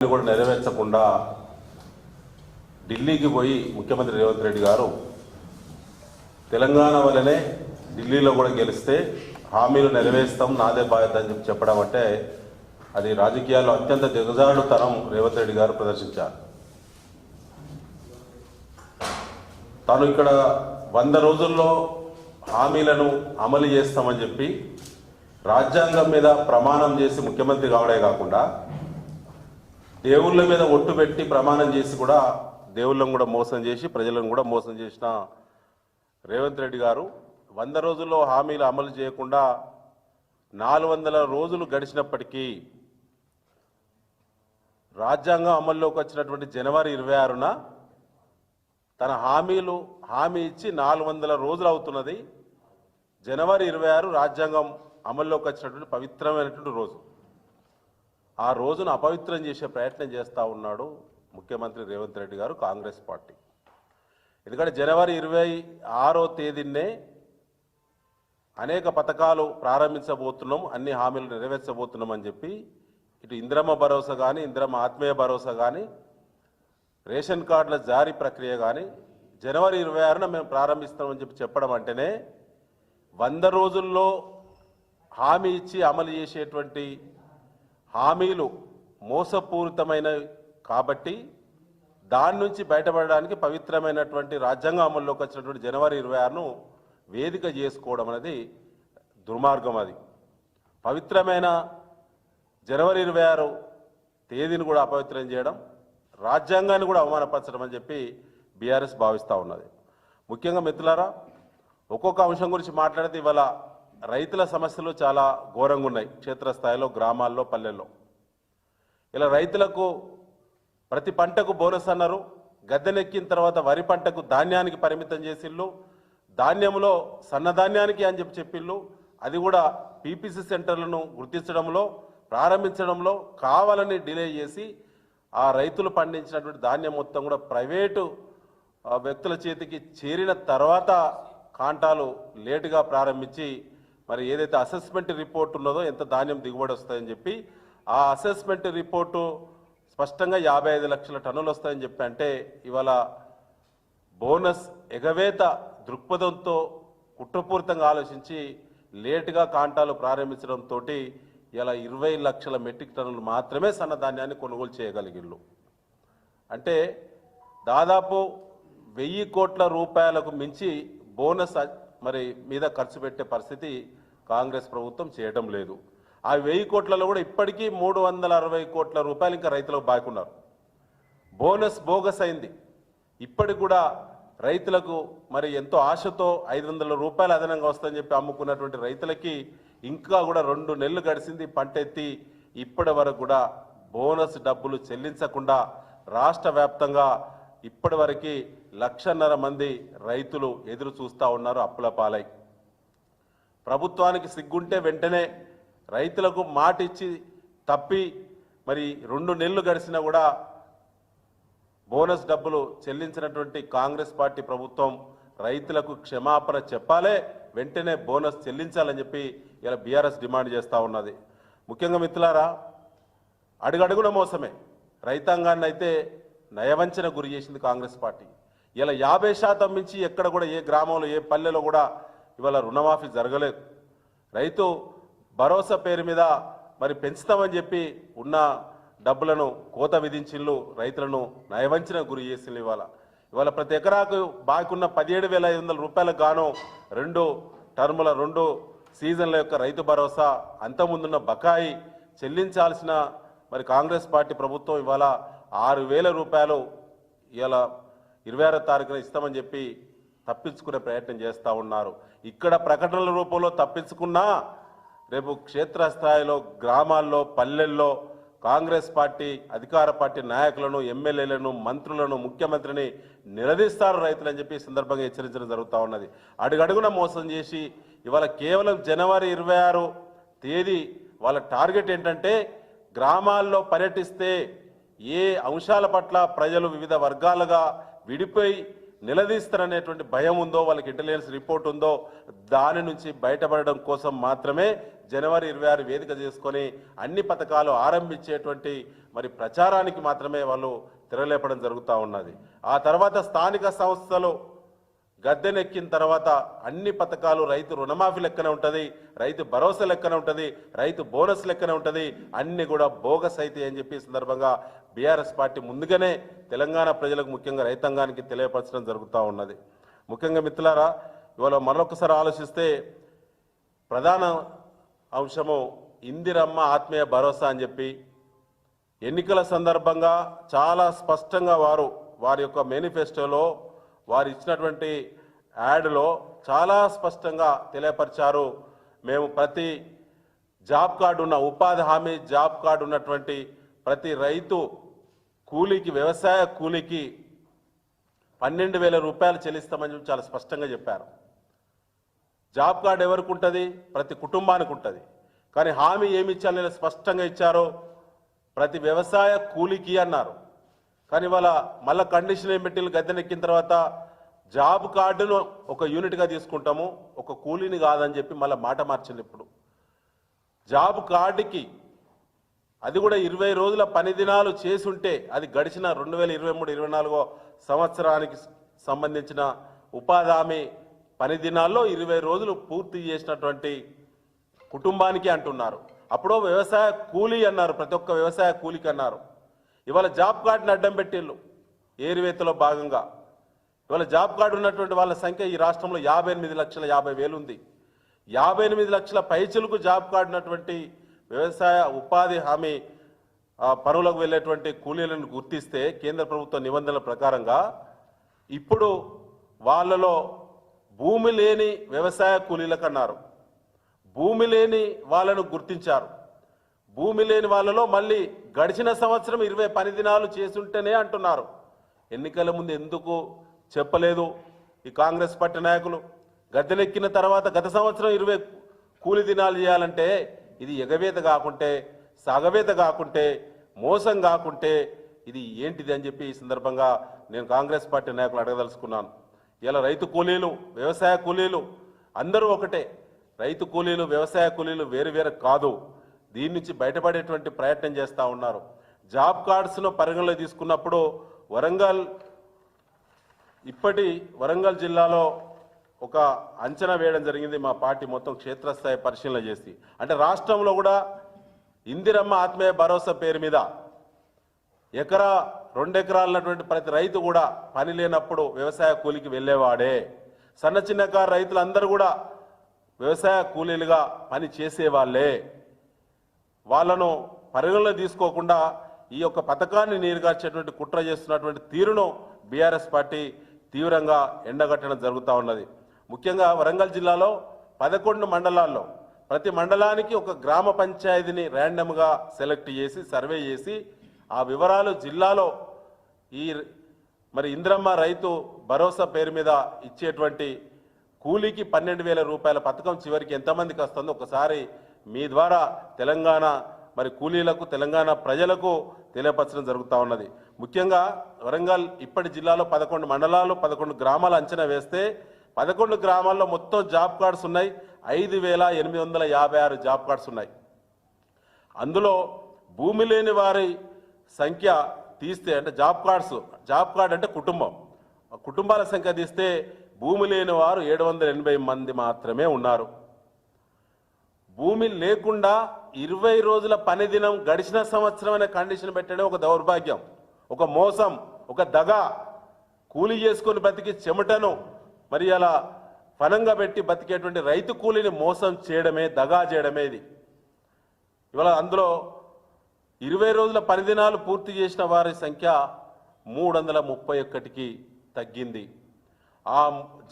కూడా నెరవేర్చకుండా ఢిల్లీకి పోయి ముఖ్యమంత్రి రేవంత్ రెడ్డి గారు తెలంగాణ వల్లనే ఢిల్లీలో కూడా గెలిస్తే హామీలు నెరవేరుస్తాం నాదే బాధ్యత అని చెప్పి చెప్పడం అంటే అది రాజకీయాల్లో అత్యంత దిగజారుడుతనం రేవంత్ రెడ్డి గారు ప్రదర్శించారు. తాను ఇక్కడ వంద రోజుల్లో హామీలను అమలు చేస్తామని చెప్పి రాజ్యాంగం మీద ప్రమాణం చేసి ముఖ్యమంత్రి కావడే కాకుండా దేవుళ్ళ మీద ఒట్టు పెట్టి ప్రమాణం చేసి కూడా దేవుళ్ళను కూడా మోసం చేసి ప్రజలను కూడా మోసం చేసిన రేవంత్ రెడ్డి గారు వంద రోజుల్లో హామీలు అమలు చేయకుండా నాలుగు వందల రోజులు గడిచినప్పటికీ రాజ్యాంగం అమల్లోకి వచ్చినటువంటి జనవరి ఇరవై ఆరున తన హామీలు హామీ ఇచ్చి నాలుగు వందల రోజులు అవుతున్నది. జనవరి ఇరవై ఆరు రాజ్యాంగం అమల్లోకి వచ్చినటువంటి పవిత్రమైనటువంటి రోజు. ఆ రోజును అపవిత్రం చేసే ప్రయత్నం చేస్తూ ఉన్నాడు ముఖ్యమంత్రి రేవంత్ రెడ్డి గారు కాంగ్రెస్ పార్టీ. ఎందుకంటే జనవరి ఇరవై ఆరో తేదీన్నే అనేక పథకాలు ప్రారంభించబోతున్నాం అన్ని హామీలు నెరవేర్చబోతున్నాం అని చెప్పి ఇటు ఇంద్రమ్మ భరోసా కానీ ఇంద్రమ్మ ఆత్మీయ భరోసా కానీ రేషన్ కార్డుల జారీ ప్రక్రియ కానీ జనవరి ఇరవై ఆరున మేము ప్రారంభిస్తామని చెప్పి చెప్పడం అంటేనే వంద రోజుల్లో హామీ ఇచ్చి అమలు చేసేటువంటి హామీలు మోసపూరితమైనవి కాబట్టి దాని నుంచి బయటపడడానికి పవిత్రమైనటువంటి రాజ్యాంగం అమల్లోకి వచ్చినటువంటి జనవరి ఇరవై ఆరును వేదిక చేసుకోవడం అనేది దుర్మార్గం అది. పవిత్రమైన జనవరి ఇరవై ఆరు తేదీని కూడా అపవిత్రం చేయడం రాజ్యాంగాన్ని కూడా అవమానపరచడం అని చెప్పి బీఆర్ఎస్ భావిస్తూ ఉన్నది. ముఖ్యంగా మిత్రులారా ఒక్కొక్క అంశం గురించి మాట్లాడితే ఇవాళ రైతుల సమస్యలు చాలా ఘోరంగా ఉన్నాయి క్షేత్రస్థాయిలో గ్రామాల్లో పల్లెల్లో. ఇలా రైతులకు ప్రతి పంటకు బోనస్ అన్నారు. గద్దెనెక్కిన తర్వాత వరి పంటకు ధాన్యానికి పరిమితం చేసిళ్ళు. ధాన్యంలో సన్నధాన్యానికి అని చెప్పి చెప్పిళ్ళు. అది కూడా పీపీసీ సెంటర్లను గుర్తించడంలో ప్రారంభించడంలో కావాలని డిలే చేసి ఆ రైతులు పండించినటువంటి ధాన్యం మొత్తం కూడా ప్రైవేటు వ్యక్తుల చేతికి చేరిన తర్వాత కాంటాలు లేటుగా ప్రారంభించి మరి ఏదైతే అసెస్మెంట్ రిపోర్ట్ ఉన్నదో ఎంత ధాన్యం దిగుబడి వస్తాయని చెప్పి ఆ అసెస్మెంట్ రిపోర్టు స్పష్టంగా యాభై ఐదు లక్షల టన్నులు వస్తాయని చెప్పి అంటే ఇవాళ బోనస్ ఎగవేత దృక్పథంతో కుట్రపూరితంగా ఆలోచించి లేటుగా కాంటాలు ప్రారంభించడంతో ఇలా ఇరవై లక్షల మెట్రిక్ టన్నులు మాత్రమే సన్నధాన్యాన్ని కొనుగోలు చేయగలిగిళ్ళు. అంటే దాదాపు వెయ్యి కోట్ల రూపాయలకు మించి బోనస్ మరి మీద ఖర్చు పెట్టే పరిస్థితి కాంగ్రెస్ ప్రభుత్వం చేయడం లేదు. ఆ వెయ్యి కోట్లలో కూడా ఇప్పటికీ మూడు వందల అరవై కోట్ల రూపాయలు ఇంకా రైతులకు బాకున్నారు. బోనస్ బోగస్ అయింది. ఇప్పటికి కూడా రైతులకు మరి ఎంతో ఆశతో ఐదు వందల రూపాయలు అదనంగా వస్తుందని చెప్పి అమ్ముకున్నటువంటి రైతులకి ఇంకా కూడా రెండు నెలలు గడిచింది పంట ఎత్తి. ఇప్పటి వరకు కూడా బోనస్ డబ్బులు చెల్లించకుండా రాష్ట్ర వ్యాప్తంగా ఇప్పటి వరకు లక్షన్నర మంది రైతులు ఎదురు చూస్తూ ఉన్నారు అప్పుల పాలై. ప్రభుత్వానికి సిగ్గుంటే వెంటనే రైతులకు మాట ఇచ్చి తప్పి మరి రెండు నెలలు గడిచినా కూడా బోనస్ డబ్బులు చెల్లించినటువంటి కాంగ్రెస్ పార్టీ ప్రభుత్వం రైతులకు క్షమాపణ చెప్పాలే వెంటనే బోనస్ చెల్లించాలని చెప్పి ఇలా బీఆర్ఎస్ డిమాండ్ చేస్తూ ఉన్నది. ముఖ్యంగా మిత్రులారా అడుగడుగున మోసమే. రైతాంగాన్ని అయితే నయవంచన గురి చేసింది కాంగ్రెస్ పార్టీ. ఇలా యాభై శాతం మించి ఎక్కడ కూడా ఏ గ్రామంలో ఏ పల్లెలో కూడా ఇవాళ రుణమాఫీ జరగలేదు. రైతు భరోసా పేరు మీద మరి పెంచుతామని చెప్పి ఉన్న డబ్బులను కోత విధించిళ్ళు రైతులను నయవంచన గురి చేసిండ్రు ఇవాళ. ఇవాళ ప్రతి ఎకరాకు బాకున్న పదిహేడు వేల ఐదు వందల రూపాయలకు గాను రెండు టర్ముల రెండు సీజన్ల యొక్క రైతు భరోసా అంతకుముందున్న బకాయి చెల్లించాల్సిన మరి కాంగ్రెస్ పార్టీ ప్రభుత్వం ఇవాళ ఆరు వేల రూపాయలు ఇవాళ ఇరవై ఆరో తారీఖున ఇస్తామని చెప్పి తప్పించుకునే ప్రయత్నం చేస్తూ ఉన్నారు. ఇక్కడ ప్రకటనల రూపంలో తప్పించుకున్నా రేపు క్షేత్రస్థాయిలో గ్రామాల్లో పల్లెల్లో కాంగ్రెస్ పార్టీ అధికార పార్టీ నాయకులను ఎమ్మెల్యేలను మంత్రులను ముఖ్యమంత్రిని నిలదీస్తారు రైతులని చెప్పి సందర్భంగా హెచ్చరించడం జరుగుతూ ఉన్నది. అడుగడుగున మోసం చేసి ఇవాళ కేవలం జనవరి ఇరవై ఆరు తేదీ వాళ్ళ టార్గెట్ ఏంటంటే గ్రామాల్లో పర్యటిస్తే ఏ అంశాల పట్ల ప్రజలు వివిధ వర్గాలుగా విడిపోయి నిలదీస్తారనేటువంటి భయం ఉందో వాళ్ళకి ఇంటెలిజెన్స్ రిపోర్ట్ ఉందో దాని నుంచి బయటపడడం కోసం మాత్రమే జనవరి ఇరవై ఆరు వేదిక చేసుకొని అన్ని పథకాలు ఆరంభించేటువంటి మరి ప్రచారానికి మాత్రమే వాళ్ళు తెరలేపడం జరుగుతూ ఉన్నది. ఆ తర్వాత స్థానిక సంస్థలు గద్దెనెక్కిన తర్వాత అన్ని పథకాలు రైతు రుణమాఫీ లెక్కన ఉంటుంది రైతు భరోసా లెక్కన ఉంటుంది రైతు బోనస్ లెక్కన ఉంటుంది అన్ని కూడా బోగస్ అయితే అని చెప్పి సందర్భంగా బీఆర్ఎస్ పార్టీ ముందుగానే తెలంగాణ ప్రజలకు ముఖ్యంగా రైతాంగానికి తెలియపరచడం జరుగుతూ ఉన్నది. ముఖ్యంగా మిత్రులారా ఇవాళ మరొకసారి ఆలోచిస్తే ప్రధాన అంశము ఇందిరమ్మ ఆత్మీయ భరోసా అని చెప్పి ఎన్నికల సందర్భంగా చాలా స్పష్టంగా వారు వారి యొక్క మేనిఫెస్టోలో వారు ఇచ్చినటువంటి యాడ్లో చాలా స్పష్టంగా తెలియపరిచారు. మేము ప్రతి జాబ్ కార్డు ఉన్న ఉపాధి హామీ జాబ్ కార్డు ఉన్నటువంటి ప్రతి రైతు కూలీకి వ్యవసాయ కూలీకి పన్నెండు వేల రూపాయలు చెల్లిస్తామని చెప్పి చాలా స్పష్టంగా చెప్పారు. జాబ్ కార్డు ఎవరికి ఉంటుంది? ప్రతి కుటుంబానికి ఉంటుంది. కానీ హామీ ఏమి ఇచ్చారని స్పష్టంగా ఇచ్చారో. ప్రతి వ్యవసాయ కూలికి అన్నారు. కానీ వాళ్ళ మళ్ళీ కండిషన్ ఏం పెట్టి గద్దెనెక్కిన తర్వాత జాబ్ కార్డును ఒక యూనిట్గా తీసుకుంటాము. ఒక కూలీని కాదని చెప్పి మళ్ళీ మాట మార్చింది ఇప్పుడు. జాబ్ కార్డుకి అది కూడా ఇరవై రోజుల పని దినాలు చేసుంటే అది గడిచిన రెండు వేల ఇరవై మూడు ఇరవై నాలుగో సంవత్సరానికి సంబంధించిన ఉపాధి హామీ పని దినాల్లో ఇరవై రోజులు పూర్తి చేసినటువంటి కుటుంబానికి అంటున్నారు. అప్పుడు వ్యవసాయ కూలీ అన్నారు ప్రతి ఒక్క వ్యవసాయ కూలికి అన్నారు. ఇవాళ జాబ్ కార్డుని అడ్డం పెట్టిళ్ళు ఏరివేతలో భాగంగా. ఇవాళ జాబ్ కార్డు ఉన్నటువంటి వాళ్ళ సంఖ్య ఈ రాష్ట్రంలో యాభై ఎనిమిది లక్షల యాభై వేలు ఉంది. యాభై ఎనిమిది లక్షల పైచులకు జాబ్ కార్డు ఉన్నటువంటి వ్యవసాయ ఉపాధి హామీ పనులకు వెళ్ళేటువంటి కూలీలను గుర్తిస్తే కేంద్ర ప్రభుత్వ నిబంధనల ప్రకారంగా ఇప్పుడు వాళ్ళలో భూమి లేని వ్యవసాయ కూలీలకు అన్నారు భూమి లేని వాళ్ళను గుర్తించారు. భూమి లేని వాళ్ళలో మళ్ళీ గడిచిన సంవత్సరం ఇరవై పని దినాలు చేసుంటేనే అంటున్నారు. ఎన్నికల ముందు ఎందుకు చెప్పలేదు ఈ కాంగ్రెస్ పార్టీ నాయకులు? గద్దెనెక్కిన తర్వాత గత సంవత్సరం ఇరవై కూలి దినాలు చేయాలంటే ఇది ఎగవేత కాకుంటే సగవేత కాకుంటే మోసం కాకుంటే ఇది ఏంటిది అని చెప్పి ఈ సందర్భంగా నేను కాంగ్రెస్ పార్టీ నాయకులు అడగదలుచుకున్నాను. ఇలా రైతు కూలీలు వ్యవసాయ కూలీలు అందరూ ఒకటే. రైతు కూలీలు వ్యవసాయ కూలీలు వేరు వేరు కాదు. దీని నుంచి బయటపడేటువంటి ప్రయత్నం చేస్తూ ఉన్నారు. జాబ్ కార్డ్స్ను పరిగణలో తీసుకున్నప్పుడు వరంగల్ ఇప్పటి వరంగల్ జిల్లాలో ఒక అంచనా వేయడం జరిగింది మా పార్టీ మొత్తం క్షేత్రస్థాయి పరిశీలన చేసి. అంటే రాష్ట్రంలో కూడా ఇందిరమ్మ ఆత్మీయ భరోసా పేరు మీద ఎకరా రెండు ఎకరాలన్నటువంటి ప్రతి రైతు కూడా పని లేనప్పుడు వ్యవసాయ కూలికి వెళ్ళేవాడే. సన్న చిన్నకారు రైతులందరూ కూడా వ్యవసాయ కూలీలుగా పని చేసేవాళ్ళే. వాళ్ళను పరిగణలో తీసుకోకుండా ఈ యొక్క పథకాన్ని నీరుగార్చేటువంటి కుట్ర చేస్తున్నటువంటి తీరును బీఆర్ఎస్ పార్టీ తీవ్రంగా ఎండగట్టడం జరుగుతూ ఉన్నది. ముఖ్యంగా వరంగల్ జిల్లాలో పదకొండు మండలాల్లో ప్రతి మండలానికి ఒక గ్రామ పంచాయతీని ర్యాండమ్గా సెలెక్ట్ చేసి సర్వే చేసి ఆ వివరాలు జిల్లాలో ఈ మరి ఇంద్రమ్మ రైతు భరోసా పేరు మీద ఇచ్చేటువంటి కూలీకి పన్నెండు వేల రూపాయల పథకం చివరికి ఎంతమందికి వస్తుందో ఒకసారి మీ ద్వారా తెలంగాణ మరి కూలీలకు తెలంగాణ ప్రజలకు తెలియపరచడం జరుగుతూ ఉన్నది. ముఖ్యంగా వరంగల్ ఇప్పటి జిల్లాలో పదకొండు మండలాలు పదకొండు గ్రామాలు అంచనా వేస్తే పదకొండు గ్రామాల్లో మొత్తం జాబ్ కార్డ్స్ ఉన్నాయి. ఐదు వేల ఎనిమిది వందల యాభై ఆరు జాబ్ కార్డ్స్ ఉన్నాయి. అందులో భూమి లేని వారి సంఖ్య తీస్తే అంటే జాబ్ కార్డ్స్ జాబ్ కార్డ్ అంటే కుటుంబం. కుటుంబాల సంఖ్య తీస్తే భూమి లేని వారు ఏడు వందల ఎనభై మంది మాత్రమే ఉన్నారు. భూమి లేకుండా ఇరవై రోజుల పని దినం గడిచిన సంవత్సరం అనే కండిషన్ పెట్టడం ఒక దౌర్భాగ్యం ఒక మోసం ఒక దగ. కూలి చేసుకొని బతికి చెమటను మరి అలా పనంగా పెట్టి బతికేటువంటి రైతు కూలీని మోసం చేయడమే దగా చేయడమే ఇది. ఇవాళ అందులో ఇరవై రోజుల పని దినాలు పూర్తి చేసిన వారి సంఖ్య మూడు వందల ముప్పై ఒక్కటికి తగ్గింది. ఆ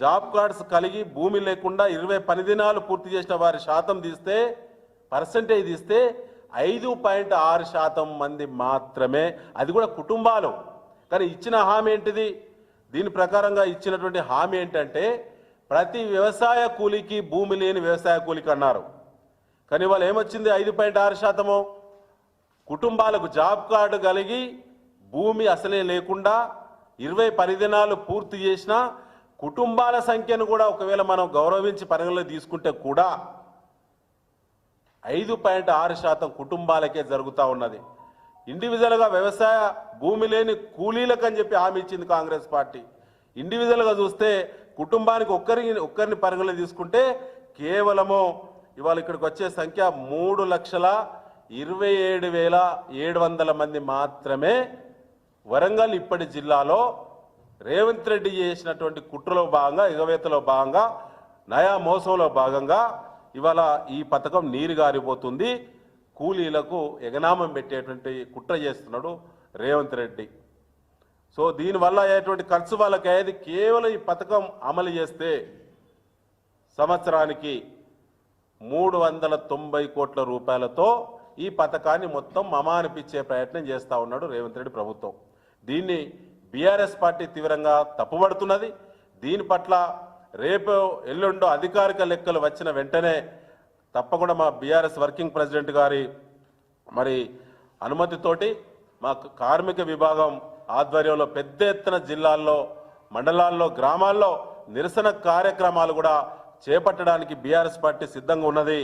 జాబ్ కార్డ్స్ కలిగి భూమి లేకుండా ఇరవై పని దినాలు పూర్తి చేసిన వారి శాతం తీస్తే పర్సంటేజ్ తీస్తే ఐదు పాయింట్ ఆరు శాతం మంది మాత్రమే. అది కూడా కుటుంబాలు. కానీ ఇచ్చిన హామీ ఏంటిది? దీని ప్రకారంగా ఇచ్చినటువంటి హామీ ఏంటంటే ప్రతి వ్యవసాయ కూలికి భూమి లేని వ్యవసాయ కూలికి అన్నారు కానీ వాళ్ళు ఏమొచ్చింది ఐదు పాయింట్ ఆరు శాతము? కుటుంబాలకు జాబ్ కార్డు కలిగి భూమి అసలే లేకుండా ఇరవై పరిదినాలు పూర్తి చేసిన కుటుంబాల సంఖ్యను కూడా ఒకవేళ మనం గౌరవించి పరిగణలో తీసుకుంటే కూడా ఐదు పాయింట్ ఆరు శాతం కుటుంబాలకే జరుగుతూ ఉన్నది. ఇండివిజువల్గా వ్యవసాయ భూమి లేని కూలీలకు చెప్పి హామీ ఇచ్చింది కాంగ్రెస్ పార్టీ. ఇండివిజువల్గా చూస్తే కుటుంబానికి ఒక్కరి ఒక్కరిని పరిగణలో తీసుకుంటే కేవలము ఇవాళ ఇక్కడికి వచ్చే సంఖ్య మూడు లక్షల ఇరవై ఏడు వేల ఏడు వందల మంది మాత్రమే వరంగల్ ఇప్పటి జిల్లాలో రేవంత్ రెడ్డి చేసినటువంటి కుట్రలో భాగంగా ఎగవేతలో భాగంగా నయా మోసంలో భాగంగా ఇవాళ ఈ పథకం నీరు గారిపోతుంది. కూలీలకు ఎగనామం పెట్టేటువంటి కుట్ర చేస్తున్నాడు రేవంత్ రెడ్డి. సో దీనివల్ల అయ్యేటువంటి ఖర్చు వాళ్ళకి అయ్యేది కేవలం ఈ పథకం అమలు చేస్తే సంవత్సరానికి మూడు వందల తొంభై కోట్ల రూపాయలతో ఈ పథకాన్ని మొత్తం మమానిపించే ప్రయత్నం చేస్తూ ఉన్నాడు రేవంత్ రెడ్డి ప్రభుత్వం. దీన్ని బీఆర్ఎస్ పార్టీ తీవ్రంగా తప్పుపడుతున్నది దీని పట్ల రేపు ఎల్లుండో అధికారిక లెక్కలు వచ్చిన వెంటనే తప్పకుండా మా బీఆర్ఎస్ వర్కింగ్ ప్రెసిడెంట్ గారి మరి అనుమతితోటి మా కార్మిక విభాగం ఆధ్వర్యంలో పెద్ద ఎత్తున జిల్లాల్లో మండలాల్లో గ్రామాల్లో నిరసన కార్యక్రమాలు కూడా చేపట్టడానికి బీఆర్ఎస్ పార్టీ సిద్ధంగా ఉన్నది.